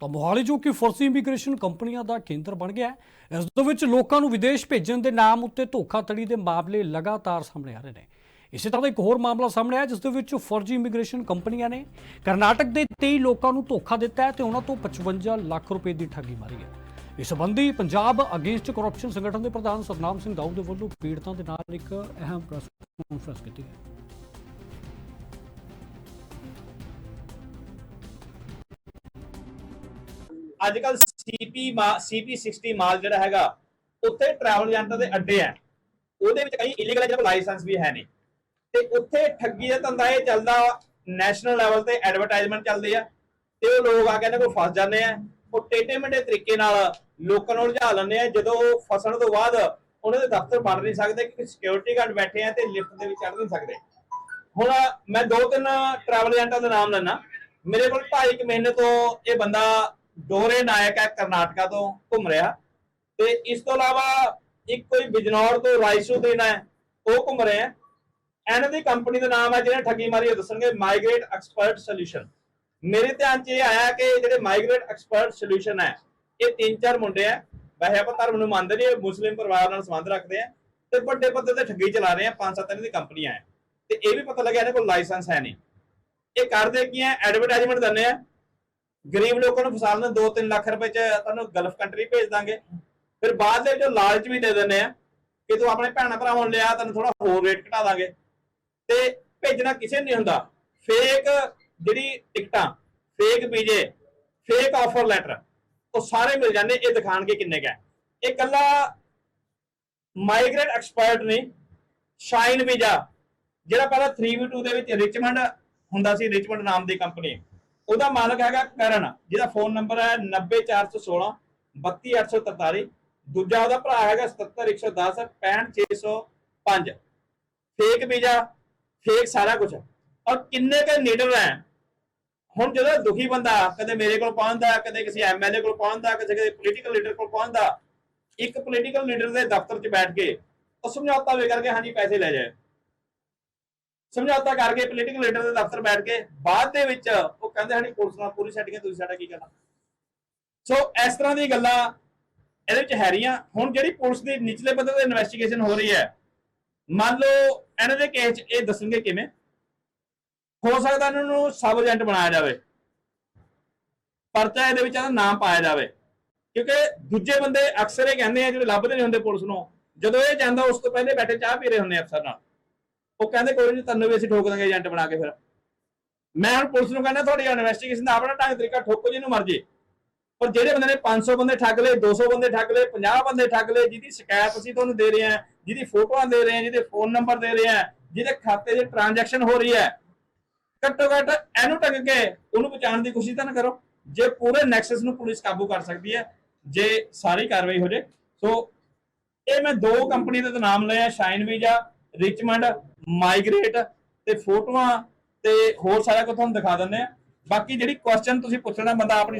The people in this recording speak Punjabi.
ਤਾਂ ਮੋਹਾਲੀ ਜੋ ਕਿ ਫਰਜ਼ੀ ਇਮੀਗ੍ਰੇਸ਼ਨ ਕੰਪਨੀਆਂ ਦਾ ਕੇਂਦਰ ਬਣ ਗਿਆ ਹੈ। ਇਸ ਦੇ ਵਿੱਚ ਲੋਕਾਂ ਨੂੰ ਵਿਦੇਸ਼ ਭੇਜਣ ਦੇ ਨਾਮ ਉੱਤੇ ਧੋਖਾਧੜੀ ਦੇ ਮਾਮਲੇ ਲਗਾਤਾਰ ਸਾਹਮਣੇ ਆ ਰਹੇ ਨੇ। ਇਸੇ ਤਰ੍ਹਾਂ ਦਾ ਇੱਕ ਹੋਰ ਮਾਮਲਾ ਸਾਹਮਣੇ ਆਇਆ, ਜਿਸ ਦੇ ਵਿੱਚ ਫਰਜ਼ੀ ਇਮੀਗ੍ਰੇਸ਼ਨ ਕੰਪਨੀਆਂ ਨੇ ਕਰਨਾਟਕ ਦੇ 23 ਲੋਕਾਂ ਨੂੰ ਧੋਖਾ ਦਿੱਤਾ ਹੈ ਤੇ ਉਹਨਾਂ ਤੋਂ 55 ਲੱਖ ਰੁਪਏ ਦੀ ਠੱਗੀ ਮਾਰੀ ਹੈ। ਇਸ ਸੰਬੰਧੀ ਪੰਜਾਬ ਅਗੇਂਸਟ ਕਰਪਸ਼ਨ ਸੰਗਠਨ ਦੇ ਪ੍ਰਧਾਨ ਸਤਨਾਮ ਸਿੰਘ ਦਾਊ ਦੇ ਵੱਲੋਂ ਪੀੜਤਾਂ ਦੇ ਨਾਲ ਇੱਕ ਅਹਿਮ ਪ੍ਰੈਸ ਕਾਨਫਰੰਸ ਕੀਤੀ ਗਈ। ਅੱਜ ਕੱਲ ਸੀਪੀ ਸੀਪੀ 60 ਮਾਲ ਜਿਹੜਾ ਹੈਗਾ, ਉੱਥੇ ਟਰੈਵਲ ਏਜੰਟਾਂ ਦੇ ਅੱਡੇ ਆ ਉਹਦੇ ਵਿੱਚ ਕਈ ਇਲੀਗਲ ਹੈ ਜਿਹਨਾਂ ਕੋਲ ਲਾਇਸੈਂਸ ਵੀ ਹੈ ਨਹੀਂ। ਤੇ ਉੱਥੇ ਠੱਗੀ ਦਾ ਧੰਦਾ ਇਹ ਚੱਲਦਾ ਨੈਸ਼ਨਲ ਲੈਵਲ ਤੇ ਐਡਵਰਟਾਈਜ਼ਮੈਂਟ ਚੱਲਦੀ ਆ। ਤੇ ਉਹ ਲੋਕ ਆ ਕੇ ਇਹਨਾਂ ਕੋਲ ਫਸ ਜਾਂਦੇ ਆ। ਉਹ ਟੇਢੇ ਮੇਢੇ ਤਰੀਕੇ ਨਾਲ ਲੋਕਾਂ ਨੂੰ ਉਲਝਾ ਲੈਂਦੇ ਆ। ਜਦੋਂ ਉਹ ਫਸਣ ਤੋਂ ਬਾਅਦ ਉਹਨਾਂ ਦੇ ਦਫ਼ਤਰ ਬਣ ਨਹੀਂ ਸਕਦੇ ਕਿ ਸਿਕਿਉਰਿਟੀ ਗਾਰਡ ਬੈਠੇ ਆ ਤੇ ਲਿਫਟ ਦੇ ਵਿੱਚ ਚੜ ਨਹੀਂ ਸਕਦੇ। ਹੁਣ ਮੈਂ ਦੋ ਤਿੰਨ ਟਰੈਵਲ ਏਜੰਟਾਂ ਦੇ ਨਾਮ ਲੈਣਾ ਮੇਰੇ ਕੋਲ 2.5 ਮਹੀਨੇ ਤੋਂ ਇਹ ਬੰਦਾ ਡੋਰੇ ਨਾਇਕ ਹੈ ਕਰਨਾਟਕਾ ਤੋਂ ਘੁੰਮ ਰਿਹਾ ਤੇ ਇਸ ਤੋਂ ਇਲਾਵਾ ਇੱਕ ਕੋਈ ਬਿਜਨੌਰ ਤੋਂ ਰਾਇਸੂਦੀਨ ਹੈ ਉਹ ਘੁੰਮ ਰਹੇ ਆ ਇਹਨਾਂ ਦੀ ਕੰਪਨੀ ਦਾ ਨਾਮ ਹੈ, ਜਿਹਨੇ ਠੱਗੀ ਮਾਰੀ ਉਹ ਦੱਸਣਗੇ ਮਾਈਗ੍ਰੇਟ ਐਕਸਪਰਟ ਸੋਲੂਸ਼ਨ ਮੇਰੇ ਧਿਆਨ 'ਚ ਇਹ ਆਇਆ ਕਿ ਜਿਹੜੇ ਮਾਈਗ੍ਰੇਟ ਐਕਸਪਰਟ ਸੋਲੂਸ਼ਨ ਹੈ, ਇਹ ਤਿੰਨ ਚਾਰ ਮੁੰਡੇ ਆ ਵੈਸੇ ਆਪਾਂ ਧਰਮ ਨੂੰ ਮੰਨਦੇ ਨਹੀਂ ਮੁਸਲਿਮ ਪਰਿਵਾਰ ਨਾਲ ਸੰਬੰਧ ਰੱਖਦੇ ਆ ਤੇ ਵੱਡੇ ਪੱਧਰ ਤੇ ਠੱਗੀ ਚਲਾ ਰਹੇ ਆ ਪੰਜ ਸੱਤ ਇਹਨਾਂ ਦੀ ਕੰਪਨੀਆਂ ਹੈ। ਤੇ ਇਹ ਵੀ ਪਤਾ ਲੱਗਿਆ ਇਹਨਾਂ ਕੋਲ ਲਾਇਸੈਂਸ ਹੈ ਨਹੀਂ। ਇਹ ਕਰਦੇ ਕੀ ਹੈ? ਐਡਵਰਟਾਈਜ਼ਮੈਂਟ ਦਿੰਦੇ ਆ ਗਰੀਬ ਲੋਕਾਂ ਨੂੰ ਫਸਾ ਲੈਣ 2-3 ਲੱਖ ਰੁਪਏ ਚ ਤੁਹਾਨੂੰ ਗਲਫ ਕੰਟਰੀ ਭੇਜ ਦਾਂਗੇ। ਫਿਰ ਬਾਅਦ ਦੇ ਵਿੱਚ ਲਾਲਚ ਵੀ ਦੇ ਦਿੰਦੇ ਆ, ਕਿ ਤੂੰ ਆਪਣੇ ਭੈਣਾਂ ਭਰਾਵਾਂ ਨੂੰ ਲਿਆ, ਤੈਨੂੰ ਥੋੜਾ ਹੋਰ ਰੇਟ ਘਟਾ ਦਾਂਗੇ। ਤੇ ਭੇਜਣਾ ਕਿਸੇ ਨਹੀਂ ਹੁੰਦਾ। ਫੇਕ ਜਿਹੜੀ ਟਿਕਟਾਂ ਫੇਕ ਵੀਜ਼ੇ ਫੇਕ ਆਫਰ ਲੈਟਰ ਉਹ ਸਾਰੇ ਮਿਲ ਜਾਂਦੇ, ਇਹ ਦਿਖਾਣਗੇ ਕਿੰਨੇ ਕਾ ਇਹ ਕੱਲਾ ਮਾਈਗ੍ਰੇਟ ਐਕਸਪਰਟ ਨਹੀਂ ਸ਼ਾਈਨ ਵੀਜ਼ਾ, ਜਿਹੜਾ ਪਹਿਲਾਂ 3v2 ਦੇ ਵਿੱਚ ਰਿਚਮੰਡ ਹੁੰਦਾ ਸੀ ਰਿਚਮੰਡ ਨਾਮ ਦੀ ਕੰਪਨੀ ਉਹਦਾ ਮਾਲਕ ਹੈਗਾ ਕਰਨ, ਜਿਹਦਾ ਫੋਨ ਨੰਬਰ ਹੈ 90416 32843 ਦੂਜਾ ਉਹਦਾ ਭਰਾ ਹੈਗਾ 77110 65605 ਫੇਕ ਵੀਜ਼ਾ ਫੇਕ ਸਾਰਾ ਕੁਝ ਔਰ ਕਿੰਨੇ ਕੇ ਨੀਡਰ ਹੈ? ਹੁਣ ਜਦੋਂ ਦੁਖੀ ਬੰਦਾ ਕਦੇ ਮੇਰੇ ਕੋਲ ਪਹੁੰਚਦਾ, ਕਦੇ ਕਿਸੇ ਐਮਐਲਏ ਕੋਲ ਪਹੁੰਚਦਾ ਕਿਸੇ ਕਿਸੇ ਪੋਲੀਟੀਕਲ ਲੀਡਰ ਕੋਲ ਪਹੁੰਚਦਾ, ਇੱਕ ਪੋਲੀਟੀਕਲ ਲੀਡਰ ਦੇ ਦਫ਼ਤਰ 'ਚ ਬੈਠ ਕੇ ਉਹ ਸਮਝੌਤਾ ਵੇ ਕਰਕੇ, ਹਾਂਜੀ, ਪੈਸੇ ਲੈ ਜਾਏ। ਸਮਝੌਤਾ ਕਰਕੇ ਪੋਲੀਟੀਕਲ ਲੀਡਰ ਦੇ ਦਫ਼ਤਰ ਬੈਠ ਕੇ ਬਾਅਦ ਦੇ ਵਿੱਚ ਉਹ ਕਹਿੰਦੇ ਸਾਡੀ ਪੁਲਿਸ ਨਾਲ ਪੂਰੀ ਸੈਟਿੰਗ ਤੁਸੀਂ ਸਾਡਾ ਕੀ ਕਰਨਾ? ਸੋ ਇਸ ਤਰ੍ਹਾਂ ਦੀ ਗੱਲਾਂ ਇਹਦੇ ਵਿੱਚ ਹੈ ਰਹੀਆਂ। ਹੁਣ ਜਿਹੜੀ ਪੁਲਿਸ ਦੀ ਨਿਚਲੇ ਪੱਧਰ ਤੇ ਇਨਵੈਸਟੀਗੇਸ਼ਨ ਹੋ ਰਹੀ ਹੈ, ਮੰਨ ਲਓ ਇਹਨਾਂ ਦੇ ਕੇਸ 'ਚ ਇਹ ਦੱਸਣਗੇ ਕਿਵੇਂ? ਹੋ ਸਕਦਾ ਇਹਨਾਂ ਨੂੰ ਸਬ ਏਜੰਟ ਬਣਾਇਆ ਜਾਵੇ, ਪਰਚਾ ਇਹਦੇ ਵਿੱਚ ਇਹਦਾ ਨਾਮ ਪਾਇਆ ਜਾਵੇ। ਕਿਉਂਕਿ ਦੂਜੇ ਬੰਦੇ ਅਕਸਰ ਇਹ ਕਹਿੰਦੇ ਆ, ਜਿਹੜੇ ਲੱਭਦੇ ਨਹੀਂ ਹੁੰਦੇ ਪੁਲਿਸ ਨੂੰ, ਜਦੋਂ ਇਹ ਜਾਂਦਾ, ਉਸ ਤੋਂ ਪਹਿਲੇ ਬੈਠੇ ਚਾਹ ਪੀ ਰਹੇ ਹੁੰਦੇ ਅਫਸਰ ਨਾਲ। ਉਹ ਕਹਿੰਦੇ ਕੋਈ ਨਹੀਂ ਤੁਹਾਨੂੰ ਵੀ ਅਸੀਂ ਠੋਕ ਦਾਂਗੇ ਏਜੰਟ ਬਣਾ ਕੇ ਫਿਰ। ਮੈਂ ਹੁਣ ਪੁਲਿਸ ਨੂੰ ਕਹਿੰਦਾ, ਤੁਹਾਡੀ ਇਨਵੈਸਟੀਗੇਸ਼ਨ ਦਾ ਆਪਣਾ ਢੰਗ ਤਰੀਕਾ ਠੋਕੋ ਜਿਹਨੂੰ ਮਰਜ਼ੀ। ਪਰ ਜਿਹੜੇ ਬੰਦੇ ਨੇ 500 ਬੰਦੇ ਠੱਗ ਲਏ 200 ਬੰਦੇ ਠੱਗ ਲਏ 50 ਬੰਦੇ ਠੱਗ ਲਏ, ਜਿਹਦੀ ਸ਼ਿਕਾਇਤ ਅਸੀਂ ਤੁਹਾਨੂੰ ਦੇ ਰਹੇ ਹਾਂ, ਜਿਹਦੀ ਫੋਟੋਆਂ ਦੇ ਰਹੇ ਹਾਂ, ਜਿਹਦੇ ਫੋਨ ਨੰਬਰ ਦੇ ਰਹੇ ਹਾਂ, ਜਿਹਦੇ ਖਾਤੇ 'ਚ ਟ੍ਰਾਂਜੈਕਸ਼ਨ ਹੋ ਰਹੀ ਹੈ ਘੱਟੋ ਘੱਟ ਇਹਨੂੰ ਟੱਕ ਕੇ ਉਹਨੂੰ ਬਚਾਉਣ ਦੀ ਕੋਸ਼ਿਸ਼ ਤਾਂ ਨਾ ਕਰੋ। ਜੇ ਪੂਰੇ ਨੈਕਸਸ ਨੂੰ ਪੁਲਿਸ ਕਾਬੂ ਕਰ ਸਕਦੀ ਹੈ, ਜੇ ਸਾਰੀ ਕਾਰਵਾਈ ਹੋ ਜੇ। ਸੋ ਇਹ ਮੈਂ ਦੋ ਕੰਪਨੀ ਦੇ ਨਾਮ ਲਏ ਆ ਸ਼ਾਈਨ ਵੀਜ਼ਾ ਰਿਚਮੰਡ ਮਾਈਗ੍ਰੇਟ ਤੇ ਫੋਟੋਆਂ ਤੇ ਹੋਰ ਸਾਰਾ ਕੁਝ ਤੁਹਾਨੂੰ ਦਿਖਾ ਦਿੰਦੇ ਆ ਬਾਕੀ ਜਿਹੜੀ ਕੁਐਸਚਨ ਤੁਸੀਂ ਪੁੱਛਣਾ ਬੰਦਾ ਆਪਣੀ